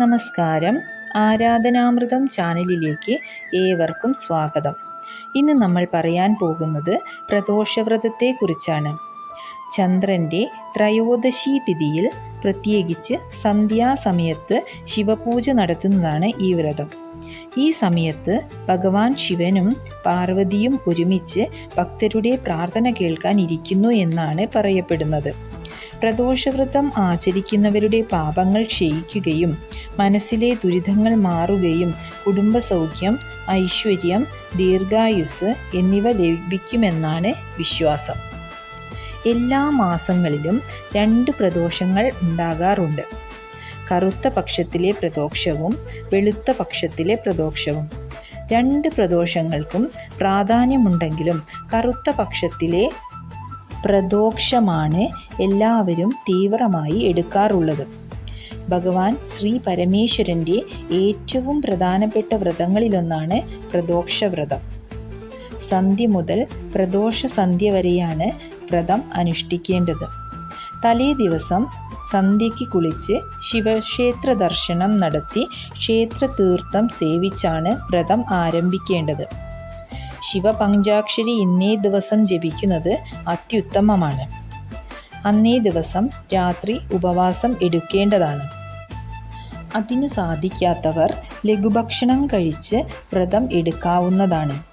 നമസ്കാരം. ആരാധനാമൃതം ചാനലിലേക്ക് ഏവർക്കും സ്വാഗതം. ഇന്ന് നമ്മൾ പറയാൻ പോകുന്നത് പ്രദോഷവ്രതത്തെക്കുറിച്ചാണ്. ചന്ദ്രന്റെ ത്രയോദശി തിഥിയിൽ പ്രത്യേകിച്ച് സന്ധ്യാസമയത്ത് ശിവപൂജ നടത്തുന്നതാണ് ഈ വ്രതം. ഈ സമയത്ത് ഭഗവാൻ ശിവനും പാർവതിയും ഒരുമിച്ച് ഭക്തരുടെ പ്രാർത്ഥന കേൾക്കാൻ ഇരിക്കുന്നു എന്നാണ് പറയപ്പെടുന്നത്. പ്രദോഷവ്രതം ആചരിക്കുന്നവരുടെ പാപങ്ങൾ ക്ഷയിക്കുകയും മനസ്സിലെ ദുരിതങ്ങൾ മാറുകയും കുടുംബസൗഖ്യം ഐശ്വര്യം ദീർഘായുസ് എന്നിവ ലഭിക്കുമെന്നാണ് വിശ്വാസം. എല്ലാ മാസങ്ങളിലും രണ്ട് പ്രദോഷങ്ങൾ ഉണ്ടാകാറുണ്ട്. കറുത്ത പക്ഷത്തിലെ പ്രദോഷവും വെളുത്ത പക്ഷത്തിലെ പ്രദോഷവും. രണ്ട് പ്രദോഷങ്ങൾക്കും പ്രാധാന്യമുണ്ടെങ്കിലും കറുത്ത പക്ഷത്തിലെ പ്രദോഷമാണ് എല്ലാവരും തീവ്രമായി എടുക്കാറുള്ളത്. ഭഗവാൻ ശ്രീ പരമേശ്വരന്റെ ഏറ്റവും പ്രധാനപ്പെട്ട വ്രതങ്ങളിലൊന്നാണ് പ്രദോഷവ്രതം സന്ധ്യ മുതൽ പ്രദോഷ സന്ധ്യ വരെയാണ് വ്രതം അനുഷ്ഠിക്കേണ്ടത്. തലേ ദിവസം സന്ധ്യയ്ക്ക് കുളിച്ച് ശിവക്ഷേത്ര ദർശനം നടത്തി ക്ഷേത്ര തീർത്ഥം സേവിച്ചാണ് വ്രതം ആരംഭിക്കേണ്ടത്. ശിവപഞ്ചാക്ഷരി ഇന്നേ ദിവസം ജപിക്കുന്നത് അത്യുത്തമമാണ്. അന്നേ ദിവസം രാത്രി ഉപവാസം എടുക്കേണ്ടതാണ്. അതിനു സാധിക്കാത്തവർ ലഘുഭക്ഷണം കഴിച്ച് വ്രതം എടുക്കാവുന്നതാണ്.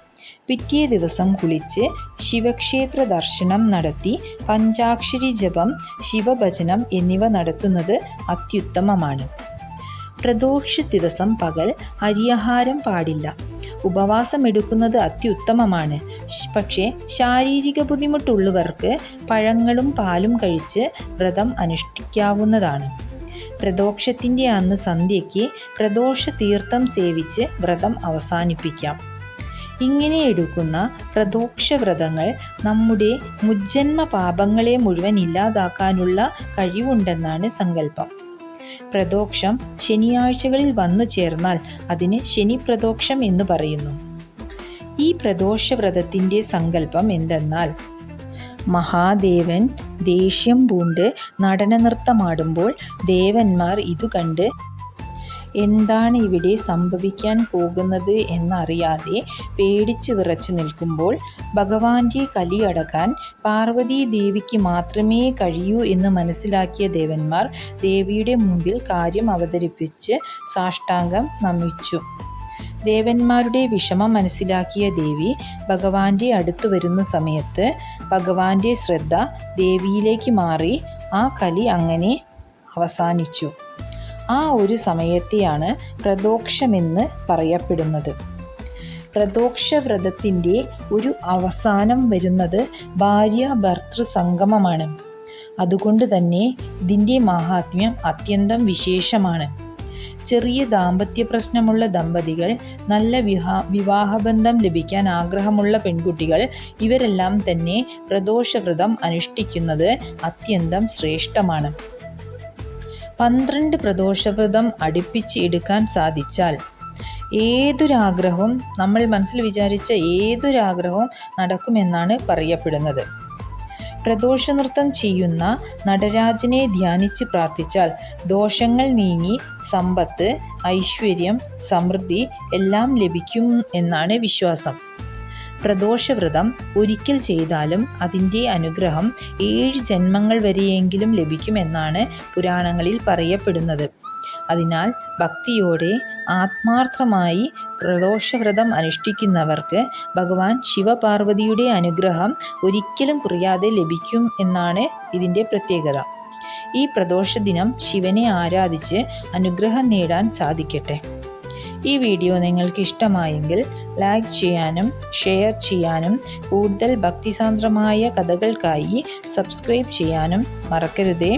പിറ്റേ ദിവസം കുളിച്ച് ശിവക്ഷേത്ര ദർശനം നടത്തി പഞ്ചാക്ഷരി ജപം ശിവഭജനം എന്നിവ നടത്തുന്നത് അത്യുത്തമമാണ്. പ്രദോഷ ദിവസം പകൽ അരിയാഹാരം പാടില്ല. ഉപവാസം എടുക്കുന്നത് അത്യുത്തമമാണ്. പക്ഷേ ശാരീരിക ബുദ്ധിമുട്ടുള്ളവർക്ക് പഴങ്ങളും പാലും കഴിച്ച് വ്രതം അനുഷ്ഠിക്കാവുന്നതാണ്. പ്രദോഷത്തിന്റെ അന്ന് സന്ധ്യയ്ക്ക് പ്രദോഷ തീർത്ഥം സേവിച്ച് വ്രതം അവസാനിപ്പിക്കാം. ഇങ്ങനെ എടുക്കുന്ന പ്രദോഷവ്രതങ്ങൾ നമ്മുടെ മുജ്ജന്മ പാപങ്ങളെ മുഴുവൻ ഇല്ലാതാക്കാനുള്ള കഴിവുണ്ടെന്നാണ് സങ്കല്പം. പ്രദോഷം ശനിയാഴ്ചകളിൽ വന്നു ചേർന്നാൽ അതിന് ശനി പ്രദോഷം എന്ന് പറയുന്നു. ഈ പ്രദോഷവ്രതത്തിന്റെ സങ്കല്പം എന്തെന്നാൽ മഹാദേവൻ ദേഷ്യം പൂണ്ട് നടനനൃത്തമാടുമ്പോൾ ദേവന്മാർ ഇതു കണ്ട് എന്താണ് ഇവിടെ സംഭവിക്കാൻ പോകുന്നത് എന്നറിയാതെ പേടിച്ച് വിറച്ചു നിൽക്കുമ്പോൾ ഭഗവാന്റെ കലിയടക്കാൻ പാർവതീ ദേവിക്ക് മാത്രമേ കഴിയൂ എന്ന് മനസ്സിലാക്കിയ ദേവന്മാർ ദേവിയുടെ മുമ്പിൽ കാര്യം അവതരിപ്പിച്ച് സാഷ്ടാംഗം നമിച്ചു. ദേവന്മാരുടെ വിഷമം മനസ്സിലാക്കിയ ദേവി ഭഗവാന്റെ അടുത്തു വരുന്ന സമയത്ത് ഭഗവാന്റെ ശ്രദ്ധ ദേവിയിലേക്ക് മാറി ആ കലി അങ്ങനെ അവസാനിച്ചു. ആ ഒരു സമയത്തെയാണ് പ്രദോക്ഷമെന്ന് പറയപ്പെടുന്നത്. പ്രദോക്ഷ വ്രതത്തിന്റെ ഒരു അവസാനം വരുന്നത് ഭാര്യ ഭർത്തൃ സംഗമമാണ്. അതുകൊണ്ട് തന്നെ ഇതിന്റെ മാഹാത്മ്യം അത്യന്തം വിശേഷമാണ്. ചെറിയ ദാമ്പത്യ പ്രശ്നമുള്ള ദമ്പതികൾ നല്ല വിവാ വിവാഹബന്ധം ലഭിക്കാൻ ആഗ്രഹമുള്ള പെൺകുട്ടികൾ ഇവരെല്ലാം തന്നെ പ്രദോഷവ്രതം അനുഷ്ഠിക്കുന്നത് അത്യന്തം ശ്രേഷ്ഠമാണ്. പന്ത്രണ്ട് പ്രദോഷവ്രതം അടുപ്പിച്ച് എടുക്കാൻ സാധിച്ചാൽ ഏതൊരാഗ്രഹവും നമ്മൾ മനസ്സിൽ വിചാരിച്ച ഏതൊരാഗ്രഹവും നടക്കുമെന്നാണ് പറയപ്പെടുന്നത്. പ്രദോഷ നൃത്തം ചെയ്യുന്ന നടരാജനെ ധ്യാനിച്ച് പ്രാർത്ഥിച്ചാൽ ദോഷങ്ങൾ നീങ്ങി സമ്പത്ത് ഐശ്വര്യം സമൃദ്ധി എല്ലാം ലഭിക്കും എന്നാണ് വിശ്വാസം. പ്രദോഷവ്രതം ഒരിക്കൽ ചെയ്താലും അതിന്റെ അനുഗ്രഹം ഏഴ് ജന്മങ്ങൾ വരെയെങ്കിലും ലഭിക്കുമെന്നാണ് പുരാണങ്ങളിൽ പറയപ്പെടുന്നത്. അതിനാൽ ഭക്തിയോടെ ആത്മാർത്ഥമായി പ്രദോഷവ്രതം അനുഷ്ഠിക്കുന്നവർക്ക് ഭഗവാൻ ശിവപാർവതിയുടെ അനുഗ്രഹം ഒരിക്കലും കുറയാതെ ലഭിക്കും എന്നാണ് ഇതിന്റെ പ്രത്യേകത. ഈ പ്രദോഷ ദിനം ശിവനെ ആരാധിച്ച് അനുഗ്രഹം നേടാൻ സാധിക്കട്ടെ. ഈ വീഡിയോ നിങ്ങൾക്ക് ഇഷ്ടമായെങ്കിൽ ലൈക്ക് ചെയ്യാനും ഷെയർ ചെയ്യാനും കൂടുതൽ ഭക്തിസാന്ദ്രമായ കഥകൾക്കായി സബ്സ്ക്രൈബ് ചെയ്യാനും മറക്കരുതേ.